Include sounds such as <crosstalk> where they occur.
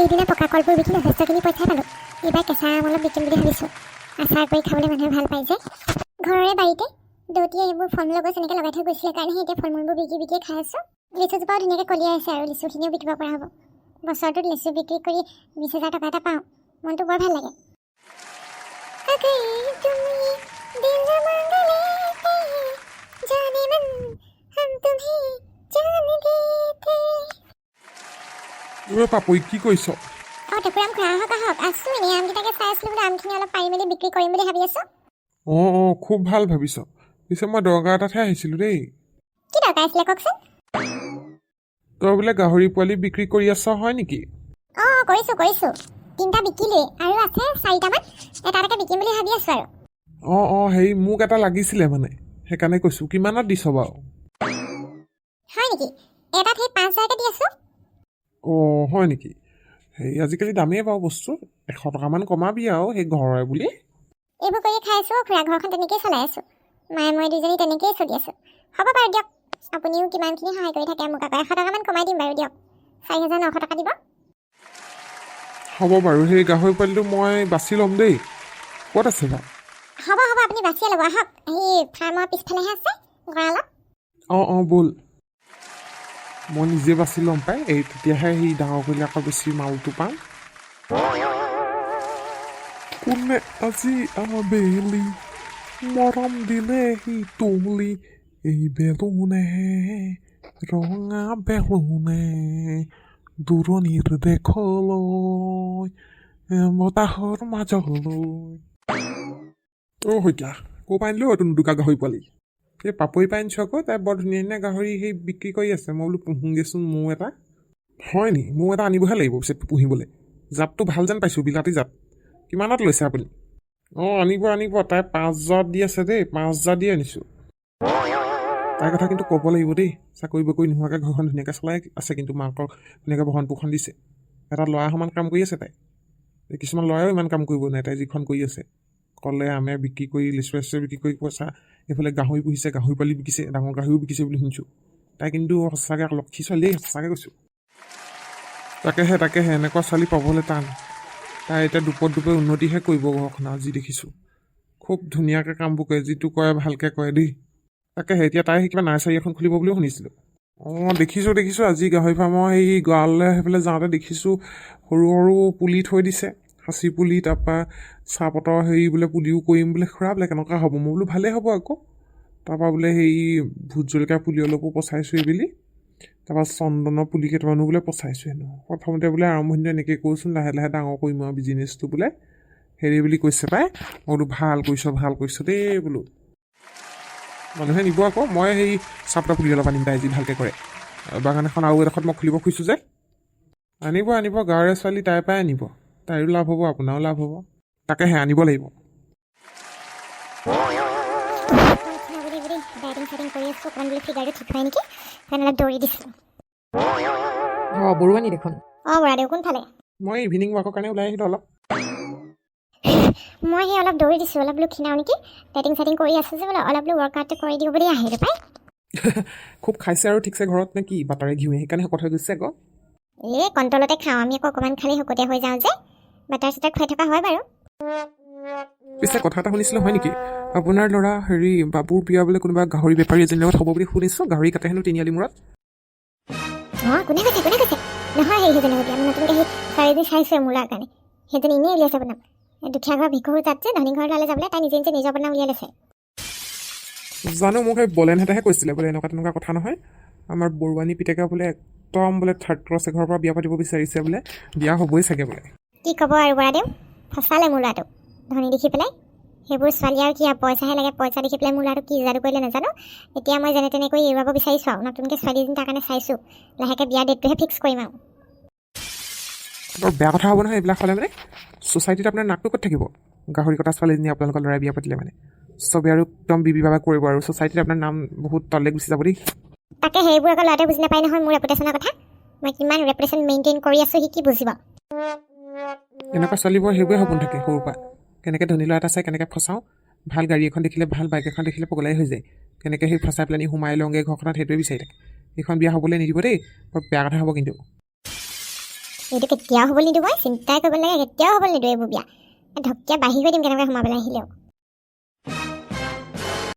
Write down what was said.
এইদিনা পকা কলবোৰ বিকি যথেষ্টখিনি পইচা পালোঁ। এইবাৰ কেঁচা আম অলপ বিকিম বুলি ভাবিছোঁ। আচাৰ কৰি খাবলৈ মানুহে ভাল পায় যে। ঘৰৰে বাৰীতে দৌতিয়ে এইবোৰ ফল মূলৰ গছ এনেকৈ লগাই থৈ গৈছিলে কাৰণেহে এতিয়া ফল মূলবোৰ বিকি বিকিয়ে খাই আছোঁ। লিচুজোপাও ধুনীয়াকৈ কলিয়াই আছে আৰু লিচুখিনিও বিকিব পৰা হ'ব। বছৰটোত লিচু বিক্ৰী কৰি বিছ হাজাৰ টকা এটা পাওঁ। মনটো বৰ ভাল লাগে। ঐ পাপৰি কি কৰিছ অঁ টেকুৰাম খুৰা আহক আহক আছোঁ এনেই আমকেইটাকে চাই আছিলোঁ বোলো আমখিনি অলপ পাৰি মেলি বিক্ৰী কৰিম বুলি ভাবি আছোঁ। অঁ অঁ খুব ভাল ভাবিছ। পিছে মই দৰকাৰ এটাতহে আহিছিলোঁ দেই। কি দৰকাৰ আছিলে কওকচোন? তই বোলে গাহৰি পোৱালি বিক্ৰী কৰি আছ হয় নেকি? অঁ কৰিছোঁ কৰিছোঁ। তিনিটা বিকিলোৱেই আৰু আছে চাৰিটামান এটা এটাকে বিকিম বুলি ভাবি আছোঁ আৰু। অঁ অঁ হেৰি মোক এটা লাগিছিলে মানে সেইকাৰণে কৈছোঁ। কিমানত দিছ বাৰু? হয় নেকি? এটাত সেই পাঁচ হাজাৰকৈ দি আছোঁ। অঁ হয় নেকি? হেৰি আজিকালি দামেই বাৰু বস্তু। এশ টকামান কমাবি আৰু সেই ঘৰৰে বুলি। এইবোৰ কৰি খাই আছোঁ খুৰা ঘৰখন তেনেকেই চলাই আছোঁ। মায়ে মই দুজনী তেনেকেই চলি আছোঁ। হ'ব বাৰু দিয়ক। আপুনিও কিমানখিনি সহায় কৰি থাকে মোক আকৌ এশ টকামান কমাই দিম বাৰু দিয়ক। চাৰি হাজাৰ নশ টকা দিব। হ'ব বাৰু সেই গাহৰি পোৱালিটো মই বাছি ল'ম দেই। ক'ত আছে বাৰু? হ'ব হ'ব আপুনি বাছিয়ে ল'ব। আহক। সেই ফাৰ্মৰ পিছফালেহে আছে গঁৰালত। অঁ অঁ ব'ল। মই নিজে বাছি ল'ম পাই। এই তেতিয়াহে সেই ডাঙৰ কৰিলে আকৌ বেছি মালটো পাম। কোনে আজি আবেলি মৰম দিলে সি তুলি এই বেলুনে ৰঙা বেলুনে দূৰণিৰ দেশলৈ এ বতাহৰ মাজলৈ। অ' শইকীয়া, ক'ৰ পৰা আনিলোঁ এইটো দুকা গাহৰি পোৱালি এই পাপৰি পাই আনিছোঁ আকৌ তাই বৰ ধুনীয়া ধুনীয়া গাহৰি সেই বিক্ৰী কৰি আছে। মই বোলো পুহোগেচোন মোৰ এটা। হয় নি? মোৰ এটা আনিবহে লাগিব পিছে পুহিবলৈ। জাতটো ভাল যেন পাইছোঁ বিলাতী জাত। কিমানত লৈছে আপুনি? অঁ আনিব আনিব। তাই পাঁচ হাজাৰত দি আছে দেই পাঁচ হাজাৰ দি আনিছোঁ। তাইৰ কথা কিন্তু ক'ব লাগিব দেই। চাকৰি বাকৰি নোহোৱাকৈ ঘৰখন ধুনীয়াকৈ চলাই আছে কিন্তু মাকক ধুনীয়াকৈ ভৰণ পোষণ দিছে। এটা ল'ৰা সমান কাম কৰি আছে তাই। কিছুমান ল'ৰাইও ইমান কাম কৰিব নোৱাৰে তাই যিখন কৰি আছে। ক'লে আমে বিক্ৰী কৰি লিচু চিচু বিক্ৰী কৰি পইচা এইফালে গাহৰি পুহিছে গাহৰি পোৱালি বিকিছে ডাঙৰ গাহৰিও বিকিছে বুলি শুনিছোঁ। তাই কিন্তু সঁচাকৈ লক্ষী ছোৱালী সঁচাকৈ কৈছোঁ। তাকেহে তাকেহে এনেকুৱা ছোৱালী পাবলৈ টান। তাই এতিয়া দুপত দুপে উন্নতিহে কৰিব ঘৰখনৰ যি দেখিছোঁ। খুব ধুনীয়াকৈ কামবোৰ কৰে যিটো কৰে ভালকৈ কৰে দেই। তাকেহে এতিয়া তাই সেই কিবা নাৰ্চাৰী এখন খুলিব বুলিও শুনিছিলোঁ। অঁ দেখিছোঁ দেখিছোঁ আজি গাহৰি ফাৰ্মৰ সেই গঁৰাললৈ সেইফালে যাওঁতে দেখিছোঁ সৰু সৰু পুলি থৈ দিছে। সাঁচি পুলি তাৰপৰা চাহপাতৰ হেৰি বোলে পুলিও কৰিম বোলে খুৰা বোলে কেনেকুৱা হ'ব মই বোলো ভালেই হ'ব আকৌ। তাৰপৰা বোলে হেৰি ভোট জলকীয়া পুলি অলপো পচাইছোঁ এইবেলি তাৰপৰা চন্দনৰ পুলি কেইটামানো বোলে পচাইছোঁ হেনো। প্ৰথমতে বোলে আৰম্ভণিটো এনেকৈ কৈছোন লাহে লাহে ডাঙৰ কৰিম আৰু বিজনেছটো বোলে। হেৰি বুলি কৈছে পাই মই বোলো ভাল কৰিছ ভাল কৰিছ দেই বোলো। মানুহে নিব আকৌ মই সেই চাহপাতৰ পুলি অলপ আনিম তাই যি ভালকৈ কৰে। বাগান এখন আৰু এডোখৰত মই খুলিব খুজিছোঁ যে। আনিব আনিব গাঁৱৰে ছোৱালী তাইৰ পৰাই আনিব। তাইৰো লাভ হ'ব আপোনাৰো লাভ হ'ব। তাকেহে আনিব লাগিব। অঁ বৰুৱানী দেখোন। অঁ বৰাদেউ কোনফালে? মই ইভিনিং ৱাকৰ কাৰণে ওলাই আহিলোঁ অলপ। মই সেই অলপ দৌৰি দিছোঁ অলপ বোলো ক্ষীণাওঁ নেকি? ডাইটিং চাইটিং কৰি আছোঁ যে বোলো অলপ বোলো ৱৰ্কআউটটো কৰি দিওঁ বুলি আহিলোঁ পাই। <laughs> খুব খাইছে আৰু ঠিকছে ঘৰত নে কি? বাটাৰে ঘিউৱে সেইকাৰণে শকত হৈ গৈছে আকৌ। এই কণ্ট্ৰলতে খাওঁ আমি আকৌ অকণমান খালি শকতীয়া হৈ যাওঁ যে। বাটাৰ চাটাৰ খুৱাই থকা হয় বাৰু। পিছে কথা এটা শুনিছিলোঁ হয় নেকি? আপোনাৰ ল'ৰা হেৰি বাবুৰ বিয়া বোলে কোনোবা গাহৰি বেপাৰী এজনীৰ লগত হ'ব বুলি শুনিছোঁ গাহৰি কাটে হেনো তিনিআলি মূৰত? অঁ কোনে কৈছে কোনে কৈছে নহয় সেই সেইজনী নতুনকৈ সেই ছোৱালীজনী চাইছোঁ মোৰ ল'ৰাৰ কাৰণে। সেইজনী এনেই উলিয়াইছে বনাম দুখীয়া ভিক্ষু তাত যে ধনী ল'ৰালৈ যাবলৈ তাই নিজে নিজে নিজৰ বনাম উলিয়াই লৈছে। জানো মোক সেই বলেনহেঁতেহে কৈছিলে বোলে এনেকুৱা তেনেকুৱা কথা নহয়। আমাৰ বৰুৱানী পিতেকে বোলে একদম বোলে থাৰ্ড ক্ৰছ এঘৰৰ পৰা বিয়া পাতিব বিচাৰিছে বোলে বিয়া হ'বই চাগে বোলে। কি ক'ব আৰু বৰাদেউ ফচালে মোৰ ল'ৰাটোক ধনী দেখি পেলাই। সেইবোৰ ছোৱালী আৰু কি আৰু পইচাহে লাগে পইচা দেখি পেলাই মোৰ ল'ৰাটোক কি যাদু কৰিলে নাজানো। এতিয়া মই যেনে তেনে কৰি এৰুৱাব বিচাৰিছোঁ আৰু নতুনকৈ ছোৱালীজনী তাৰ কাৰণে চাইছোঁ। লাহেকৈ বিয়া ডেটটোহে ফিক্স কৰিম আৰু। বৰ বেয়া কথা হ'ব নহয় এইবিলাক হ'লে মানে ছ'চাইটিত আপোনাৰ নাকটো ক'ত থাকিব? গাহৰি কটা ছোৱালীজনী আপোনালোকৰ ল'ৰাই বিয়া পাতিলে মানে। চবে আৰু একদম বিবি বাবা কৰিব আৰু ছ'চাইটিত আপোনাৰ নাম বহুত তললৈ গুচি যাব দেই। তাকে সেইবোৰ আকৌ ল'ৰাটোৱে বুজি নাপায় নহয় মোৰ ৰেপুটেশ্যনৰ কথা। মই কিমান ৰেপুটেশ্যন মেইনটেইন কৰি আছোঁ সি কি বুজিব? এনেকুৱা ছোৱালীবোৰ সেইবোৰে সপোন থাকে সৰুৰ পৰা। কেনেকৈ ধনী ল'ৰা এটা চাই কেনেকৈ ফচাওঁ ভাল গাড়ী এখন দেখিলে ভাল বাইক এখন দেখিলে পগলাই হৈ যায়। কেনেকৈ সেই ফচাই পেলাই নি সোমাই লওঁগৈ ঘৰখনত সেইটোৱে বিচাৰি থাকে। সেইখন বিয়া হ'বলৈ নিদিব দেই বৰ বেয়া কথা হ'ব কিন্তু। এইটো কেতিয়াও হ'বলৈ মই চিন্তাই কৰিব লাগে কেতিয়াও হ'বলৈ নিদিওঁ এইবোৰ বিয়া। ঢপকীয়া বাঢ়ি গৈ দিম কেনেকৈ সোমাবলৈ আহিলেও।